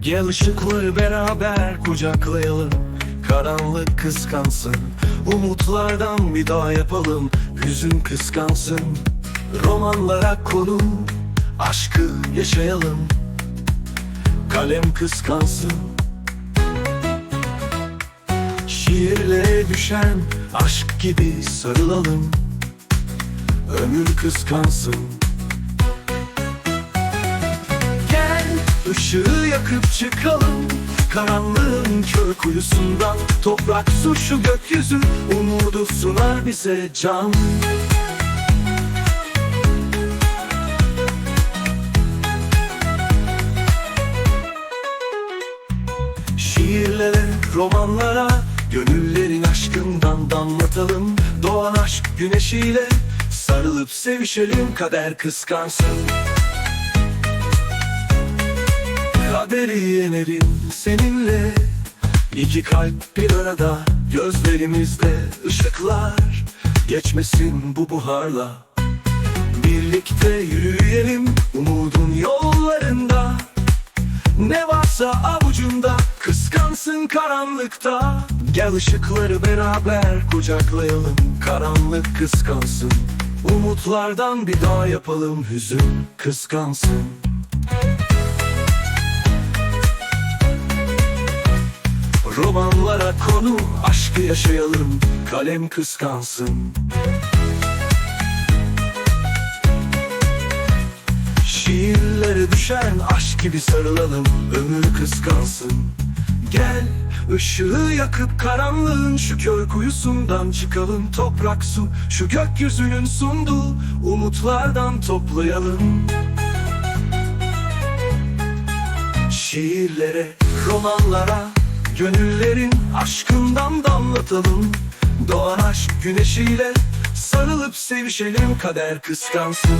Gel ışıkları beraber kucaklayalım. Karanlık kıskansın. Umutlardan bir daha yapalım. Hüzün kıskansın. Romanlara konu Aşkı yaşayalım. Kalem kıskansın. Şiirlere düşen aşk gibi sarılalım. Ömür kıskansın Gel ışığı yakıp çıkalım Karanlığın kör kuyusundan. Toprak su şu gökyüzü Umudu sunar bize can. Şiirlere, romanlara Gönüllerin aşkından damlatalım. Doğan aşk güneşiyle Sarılıp sevişelim kader kıskansın Kaderi yenerim seninle. İki kalp bir arada Gözlerimizde ışıklar. Geçmesin bu buharla. Birlikte yürüyelim umudun yollarında. Ne varsa avucunda Kıskansın karanlıkta. Gel ışıkları beraber kucaklayalım Karanlık kıskansın. Umutlardan bir daha yapalım Hüzün kıskansın Romanlara konu aşkı yaşayalım Kalem kıskansın. Şiirlere düşen aşk gibi sarılalım Ömür kıskansın. Gel ışığı yakıp karanlığın şu kör kuyusundan çıkalım Toprak su şu gökyüzünün sunduğu umutlardan toplayalım. Şiirlere, romanlara, gönüllerin aşkından damlatalım Doğan aşk güneşiyle sarılıp sevişelim. Kader kıskansın